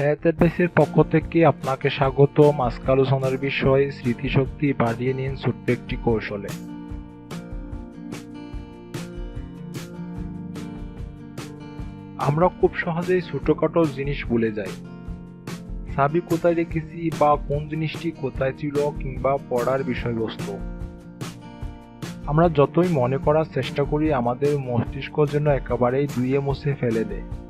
Health অ্যাডভাইসের পক্ষ থেকে আপনাকে স্বাগত। আজকে আলোচনার বিষয় স্মৃতিশক্তি বাড়িয়ে নিন ছোট্ট একটি কৌশলে। আমরা খুব সহজেই ছোটখাটো জিনিস ভুলে যাই। চাবি কোথায় রেখেছি বা কোন জিনিসটি কোথায় ছিল কিংবা পড়ার বিষয়বস্তু। আমরা যতই মনে করার চেষ্টা করি, আমাদের মস্তিষ্ক যেন একেবারেই ধুয়ে মুছে ফেলে দেয়।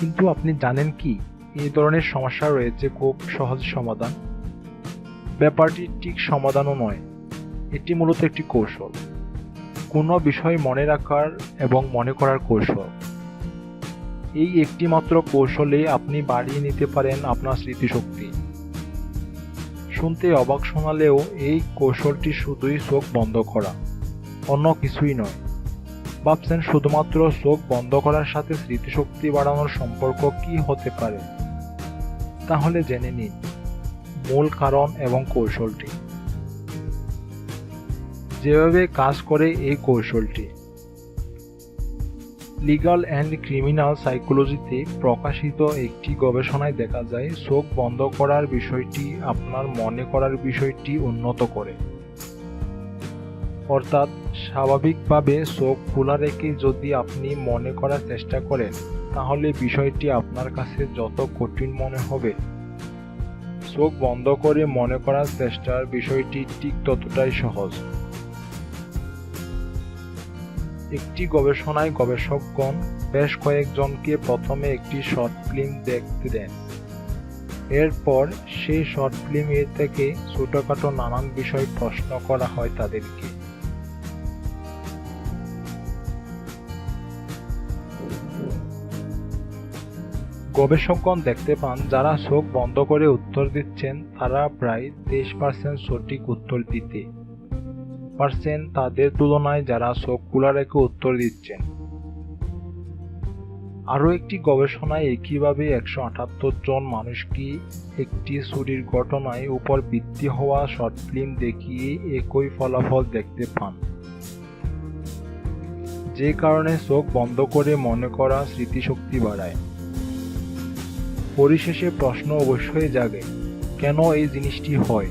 কিন্তু আপনি জানেন কি? এই ধরনের সমস্যা রয়েছে খুব সহজ সমাধান। ব্যাপারটি ঠিক সমাধানও নয়। এটি মূলত একটি কৌশল। কোনো বিষয় মনে রাখার এবং মনে করার কৌশল। এই একটি মাত্র কৌশলে আপনি বাড়িয়ে নিতে পারেন আপনার স্মৃতিশক্তি। শুনতে অবাক শোনালেও এই কৌশলটি শুধুই চোখ বন্ধ করা, অন্য কিছুই নয়। ভাবছেন শুধুমাত্র চোখ বন্ধ করার সাথে স্মৃতিশক্তি বাড়ানোর সম্পর্ক কি হতে পারে? তাহলে জেনে নিন, মূল কারণ এবং কৌশলটি। যেভাবে কাজ করে এই কৌশলটি। লিগাল অ্যান্ড ক্রিমিনাল সাইকোলজিতে প্রকাশিত একটি গবেষণায় দেখা যায়, চোখ বন্ধ করার বিষয়টি আপনার মনে করার বিষয়টি উন্নত করে। অর্থাৎ স্বাভাবিকভাবে চোখ খোলা রেখে যদি আপনি মনে করার চেষ্টা করেন, তাহলে বিষয়টি আপনার কাছে যত কঠিন মনে হবে। চোখ বন্ধ করে মনে করার চেষ্টার বিষয়টি ঠিক ততটাই সহজ। একটি গবেষণায় গবেষকগণ বেশ কয়েকজনকে প্রথমে একটি শর্ট ফিল্ম দেখতে দেন। এরপর সেই শর্ট ফিল্মের থেকে ছোটখাটো নানান বিষয় প্রশ্ন করা হয় তাদেরকে। গবেষকগণ দেখতে পান, যারা চোখ বন্ধ করে উত্তর দিচ্ছেন, তারা প্রায় তেইশ পার্সেন্ট সঠিক উত্তর দিতে পারছেন। তাদের তুলনায় যারা চোখ খোলা রেখে উত্তর দিচ্ছেন। আরও একটি গবেষণায় একইভাবে একশো আটাত্তর জন মানুষকে একটি চুরির ঘটনায় উপর ভিত্তি হওয়া শর্ট ফিল্ম দেখিয়ে একই ফলাফল দেখতে পান? যে কারণে চোখ বন্ধ করে মনে করা স্মৃতিশক্তি বাড়ায়। পরিশেষে প্রশ্ন অবশ্যই জাগে, কেন এই জিনিসটি হয়?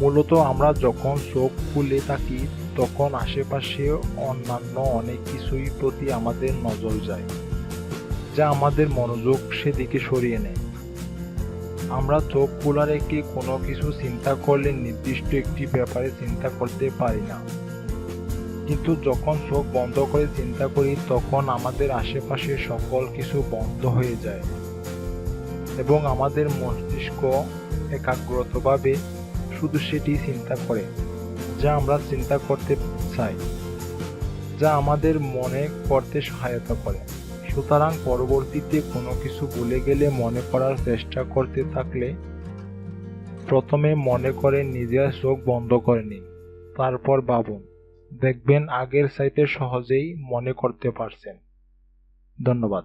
মূলত আমরা যখন চোখ খুলে থাকি, তখন আশেপাশে অন্যান্য অনেক কিছুই প্রতি আমাদের নজর যায়, যা আমাদের মনোযোগ সেদিকে সরিয়ে নেয়। আমরা চোখ খোলা রেখে কোনো কিছু চিন্তা করলে নির্দিষ্ট একটি ব্যাপারে চিন্তা করতে পারি না। কিন্তু যখন চোখ বন্ধ করে চিন্তা করি, তখন আমাদের আশেপাশে সকল কিছু বন্ধ হয়ে যায়। এবং আমাদের মস্তিষ্ক একাগ্রতভাবে শুধু সেটি চিন্তা করে, যা আমরা চিন্তা করতে চাই, যা আমাদের মনে করতে সহায়তা করে। সুতরাং পরবর্তীতে কোনো কিছু ভুলে গেলে মনে করার চেষ্টা করতে থাকলে প্রথমে মনে করে নিজের চোখ বন্ধ করে নিন, তারপর ভাবুন, দেখবেন আগের চাইতে সহজেই মনে করতে পারছেন। ধন্যবাদ।